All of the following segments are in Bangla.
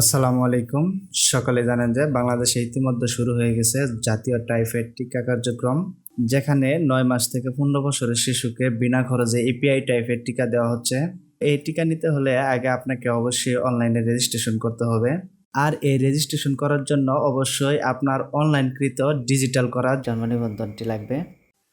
আসসালামু আলাইকুম। সকালে জানেন যে বাংলাদেশে ইতিমধ্যে শুরু হয়ে গেছে জাতীয় টাইফয়েড টিকা কার্যক্রম, যেখানে নয় মাস থেকে পনেরো বছরের শিশুকে বিনা খরচে এপিআই টাইফয়েড টিকা দেওয়া হচ্ছে। এই টিকা নিতে হলে আগে আপনাকে অবশ্যই অনলাইনে রেজিস্ট্রেশন করতে হবে। আর এই রেজিস্ট্রেশন করার জন্য অবশ্যই আপনার অনলাইনকৃত ডিজিটাল করা জন্ম নিবন্ধনটি লাগবে।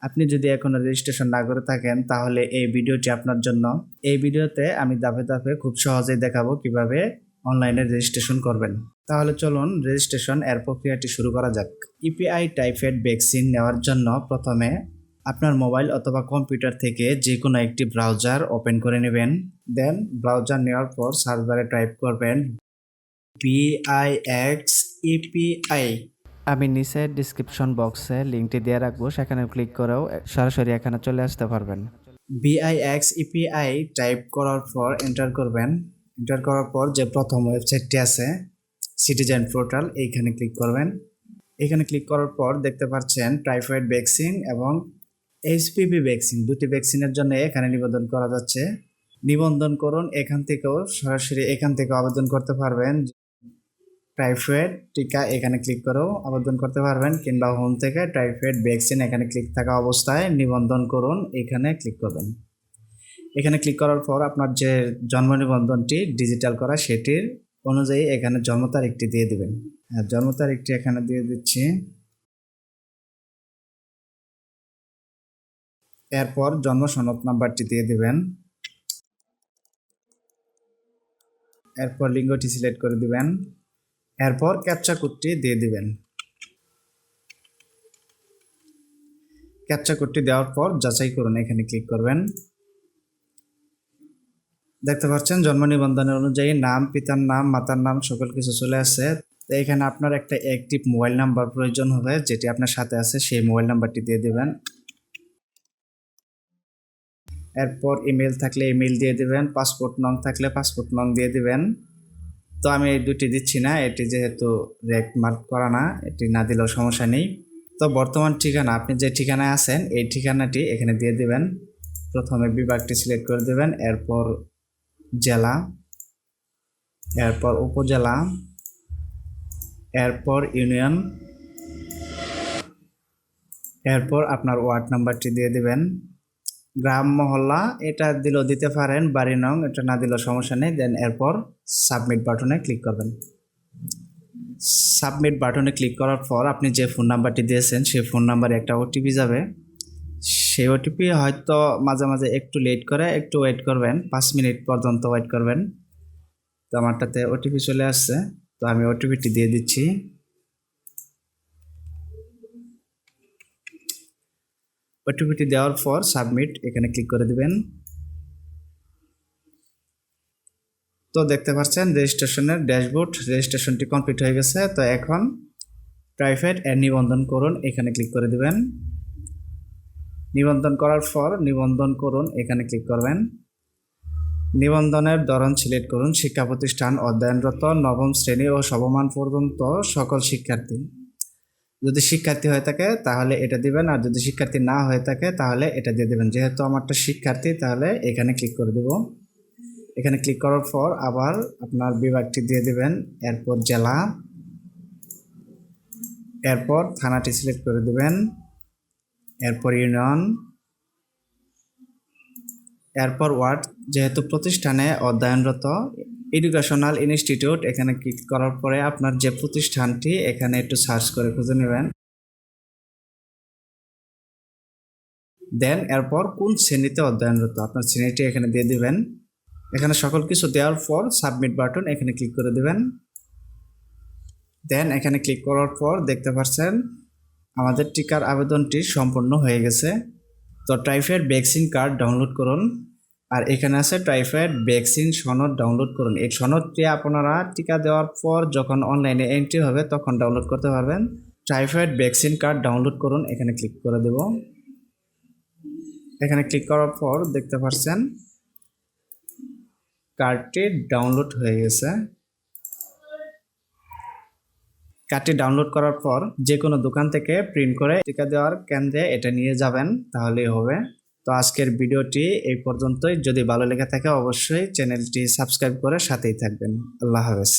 আপনি যদি এখনও রেজিস্ট্রেশন না করে থাকেন, তাহলে এই ভিডিওটি আপনার জন্য। এই ভিডিওতে আমি ধাপে ধাপে খুব সহজেই দেখাবো কীভাবে অনলাইনে রেজিস্ট্রেশন করবেন। তাহলে চলুন রেজিস্ট্রেশন এর প্রক্রিয়াটি শুরু করা যাক। ইপিআই টাইফয়েড ভ্যাকসিন নেওয়ার জন্য প্রথমে আপনার মোবাইল অথবা কম্পিউটার থেকে যে কোনো একটি ব্রাউজার ওপেন করে নেবেন। দেন ব্রাউজার নেওয়ার পর সার্চ বারে টাইপ করবেন বিআইএক্স ইপিআই। আমি নিচে ডিসক্রিপশন বক্সে লিঙ্কটি দিয়ে রাখব সেখানে ক্লিক করেও সরাসরি এখানে চলে আসতে পারবেন। বিআইএক্স ইপিআই টাইপ করার পর এন্টার করবেন। এন্টার করার পর যে প্রথম ওয়েবসাইটটি আছে সিটিজেন পোর্টাল এইখানে ক্লিক করবেন। এখানে ক্লিক করার পর দেখতে পাচ্ছেন টাইফয়েড ভ্যাকসিন এবং এইচপিভি ভ্যাকসিন দুটি ভ্যাকসিনের জন্য এখানে নিবেদন করা যাচ্ছে। নিবন্ধন করুন, এখান থেকেও সরাসরি এখান থেকে আবেদন করতে পারবেন। টাইফয়েড টিকা এখানে ক্লিক করেও আবেদন করতে পারবেন, কিংবা হোম থেকে টাইফয়েড ভ্যাকসিন এখানে ক্লিক থাকা অবস্থায় নিবন্ধন করুন, এখানে ক্লিক করবেন। এখানে ক্লিক করার পর আপনার যে জন্ম নিবন্ধনটি ডিজিটাল করা, সেটির অনুযায়ী এখানে জন্ম তারিখটি দিয়ে দিবেন। জন্ম তারিখটি এখানে দিয়ে দিচ্ছি। এরপর জন্ম সনদ নাম্বারটি দিয়ে দিবেন। এরপর লিঙ্গটি সিলেক্ট করে দিবেন। এরপর ক্যাপচা কোডটি দিয়ে দিবেন। ক্যাপচা কোডটি দেওয়ার পর যাচাই করুন, এখানে ক্লিক করবেন। দেখতে পাচ্ছেন, জন্ম নিবন্ধনের অনুযায়ী নাম, পিতার নাম, মাতার নাম সকল কিছু চলে আসছে তো এখানে আপনার একটা অ্যাক্টিভ মোবাইল নাম্বার প্রয়োজন হবে, যেটি আপনার সাথে আছে, সেই মোবাইল নাম্বারটি দিয়ে দেবেন। এরপর ইমেল থাকলে ইমেল দিয়ে দিবেন পাসপোর্ট নং থাকলে পাসপোর্ট নং দিয়ে দিবেন। তো আমি এই দুটি দিচ্ছি না, এটি যেহেতু রেক মার্ক করা না, এটি না দিলেও সমস্যা নেই। তো বর্তমান ঠিকানা, আপনি যে ঠিকানায় আছেন, এই ঠিকানাটি এখানে দিয়ে দেবেন। প্রথমে বিভাগটি সিলেক্ট করে দেবেন, এরপর জেলা, এরপর উপজেলা, এরপর ইউনিয়ন, এরপর আপনার ওয়ার্ড নাম্বারটি দিয়ে দিবেন। গ্রাম মহল্লা, এটা দিলেও দিতে পারেন, বাড়ি নং, এটা না দিলেও সমস্যা নেই। দেন এরপর সাবমিট বাটনে ক্লিক করবেন। সাবমিট বাটনে ক্লিক করার পর আপনি যে ফোন নাম্বারটি দিয়েছেন, সেই ফোন নাম্বারে একটা ওটিপি যাবে। সেই ওটিপি হয়তো মাঝে মাঝে একটু লেট করে, একটু ওয়েট করবেন, পাঁচ মিনিট পর্যন্ত ওয়েট করবেন। তো আমারটাতে ওটিপি চলে আসছে, তো আমি ওটিপিটি দিয়ে দিচ্ছি। ওটিপিটি দেওয়ার পর সাবমিট এখানে ক্লিক করে দিবেন। তো দেখতে পাচ্ছেন, রেজিস্ট্রেশনের ড্যাশবোর্ড, রেজিস্ট্রেশনটি কমপ্লিট হয়ে গেছে। তো এখন প্রাইভেট এর নিবন্ধন করুন, এখানে ক্লিক করে দিবেন। নিবন্ধন করার পর নিবন্ধন করুন, এখানে ক্লিক করবেন। নিবন্ধনের ধরন সিলেক্ট করুন, শিক্ষা প্রতিষ্ঠান অধ্যয়নরত নবম শ্রেণি ও সবমান পর্যন্ত সকল শিক্ষার্থী। যদি শিক্ষার্থী হয়ে থাকে, তাহলে এটা দিবেন, আর যদি শিক্ষার্থী না হয়ে থাকে, তাহলে এটা দিয়ে দেবেন। যেহেতু আমারটা শিক্ষার্থী, তাহলে এখানে ক্লিক করে দেব। এখানে ক্লিক করার পর আবার আপনার বিভাগটি দিয়ে দেবেন, এরপর জেলা, এরপর থানাটি সিলেক্ট করে দেবেন। এরপর ইউনিয়ন, এরপর ওয়ার্ড, যেহেতু প্রতিষ্ঠানে অধ্যয়নরত এডুকেশনাল ইনস্টিটিউট, এখানে ক্লিক করার পরে আপনার যে প্রতিষ্ঠানটি, এখানে একটু সার্চ করে খুঁজে নেবেন। দেন এরপর কোন শ্রেণীতে অধ্যয়নরত, আপনার শ্রেণীটি এখানে দিয়ে দিবেন। এখানে সকল কিছু দেওয়ার পর সাবমিট বাটন এখানে ক্লিক করে দিবেন। দেন এখানে ক্লিক করার পর দেখতে পাচ্ছেন আমাদের টিকার আবেদনটি সম্পূর্ণ হয়ে গেছে। তো টাইফয়েড ভ্যাকসিন কার্ড ডাউনলোড করুন। আর এখানে আছে টাইফয়েড ভ্যাকসিন সনদ ডাউনলোড করুন। এই সনদটি আপনারা টিকা দেওয়ার পর যখন অনলাইনে এন্ট্রি হবে, তখন ডাউনলোড করতে পারবেন। টাইফয়েড ভ্যাকসিন কার্ড ডাউনলোড করুন। এখানে ক্লিক করে দেব। এখানে ক্লিক করার পর দেখতে পাচ্ছেন কার্ডটি ডাউনলোড হয়ে গেছে। কার্ডটি ডাউনলোড করার পর যে কোনো দোকান থেকে প্রিন্ট করে টিকা দেওয়ার কেন্দ্রে এটা নিয়ে যাবেন, তাহলেই হবে। তো আজকের ভিডিওটি এই পর্যন্তই। যদি ভালো লেগে থাকে, অবশ্যই চ্যানেলটি সাবস্ক্রাইব করে সাথেই থাকবেন। আল্লাহ হাফেজ।